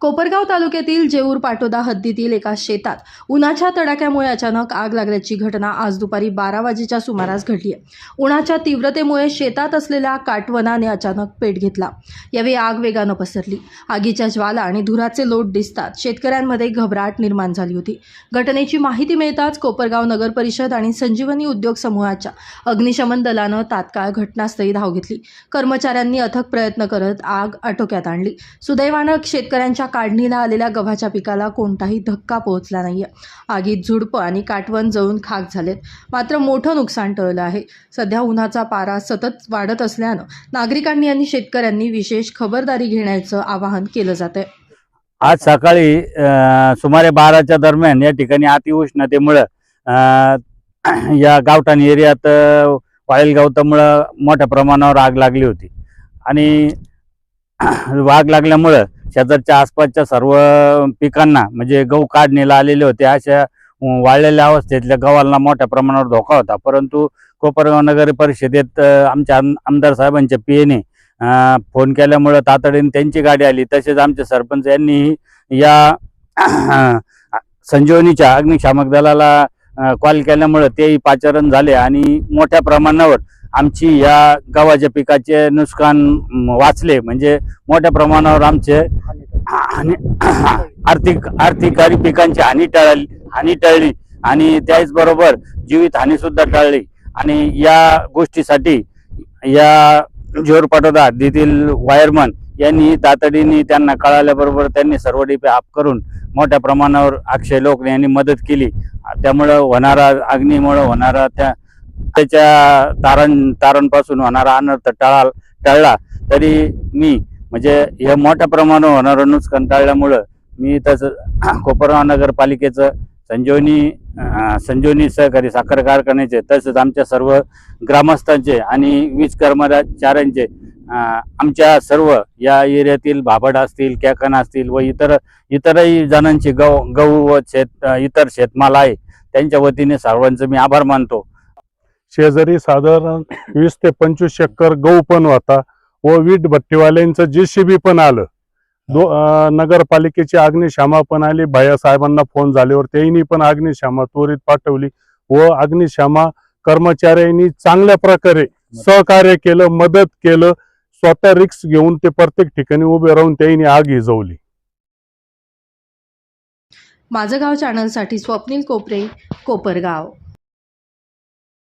कोपरगाव तालुक्यातील जेऊर पाटोदा हद्दीतील एका शेतात उन्हाच्या तडाख्यामुळे अचानक आग लागल्याची घटना आज दुपारी बारा वाजेच्या सुमारास घडली आहे. उन्हाच्या तीव्रतेमुळे शेतात असलेल्या काटवनाने अचानक पेट घेतला. यावेळी आग वेगानं पसरली. आगीच्या ज्वाला आणि धुराचे लोट दिसतात शेतकऱ्यांमध्ये घबराट निर्माण झाली होती. घटनेची माहिती मिळताच कोपरगाव नगर परिषद आणि संजीवनी उद्योग समूहाच्या अग्निशमन दलानं तात्काळ घटनास्थळी धाव घेतली. कर्मचाऱ्यांनी अथक प्रयत्न करत आग आटोक्यात आणली. सुदैवानं शेतकऱ्यांच्या काढणीला आलेल्या गव्हाच्या पिकाला कोणताही धक्का पोहोचला नाहीये. आगीत झुडपं आणि काटवण जळून खाक झालेत. मात्र मोठं नुकसान टळलं आहे. सध्या उन्हाचा पारा सतत वाढत असल्यानं नागरिकांनी आणि शेतकऱ्यांनी विशेष खबरदारी घेण्याचं आवाहन केलं जात आहे आज सकाळी सुमारे बाराच्या दरम्यान या ठिकाणी अतिउष्णतेमुळं या गावठाण एरियात वाळेल गवतामुळं मोठ्या प्रमाणावर आग लागली होती. आणि आग लागल्यामुळं शेजारच्या आसपासच्या सर्व पिकांना म्हणजे गहू काढणीला आलेले होते अशा वाळलेल्या अवस्थेतल्या गव्हाला मोठ्या प्रमाणावर धोका होता. परंतु कोपरगाव नगर परिषदेत आमच्या आम- आमदार साहेबांच्या पीएने फोन केल्यामुळं तातडीने त्यांची गाडी आली. तसेच आमचे सरपंच यांनीही या संजीवनीच्या अग्निशामक दलाला कॉल केल्यामुळं तेही पाचारण झाले आणि मोठ्या प्रमाणावर आमची या गव्हाच्या पिकाचे नुकसान वाचले. म्हणजे मोठ्या प्रमाणावर आमचे हानी- आर्थिक आर्थिक आणि पिकांची हानी टाळली हानी टळली. आणि त्याचबरोबर जीवित हानी सुद्धा आणि या गोष्टीसाठी या जोर पाटोदा हद्दीतील वायरमन यांनी तातडीने त्यांना कळाल्याबरोबर त्यांनी सर्व डीपे आप करून मोठ्या प्रमाणावर अक्षय लोक यांनी मदत केली. त्यामुळं होणारा अग्नीमुळं होणारा त्या त्याच्या तारण तारांपासून होणारा अनर्थ टाळाल टळला तरी मी म्हणजे हे मोठ्या प्रमाणावर होणारं नुकसान टाळल्यामुळं मी तसं कोपरगाव नगरपालिकेचं संजीवनी संजीवनी सहकारी साखर कारखान्याचे तसेच आमच्या सर्व ग्रामस्थांचे आणि वीज कर्मचाऱ्यांचे आमच्या सर्व या एरियातील भाबड असतील कॅकन असतील व इतर इतरही जणांची गहू गहू व शेत इतर शेतमाल आहे त्यांच्या वतीने सर्वांचं मी आभार मानतो. शेजारी साधारण वीस ते पंचवीस एकर गहू पण होता व वीट भट्टीवाल्यांचं जेसीबी पण आलं. दो नगरपालिकेची अग्निशामा पण आली. भैया साहेबांना फोन झाल्यावर त्यांनी पण अग्निशामा त्वरित पाठवली व अग्निशामा कर्मचाऱ्यांनी चांगल्या प्रकारे सहकार्य केलं मदत केलं. स्वतः रिक्स घेऊन ते प्रत्येक ठिकाणी उभे राहून त्यांनी आग हिजवली. माझं गाव चॅनलसाठी स्वप्नील कोपरे कोपरगाव.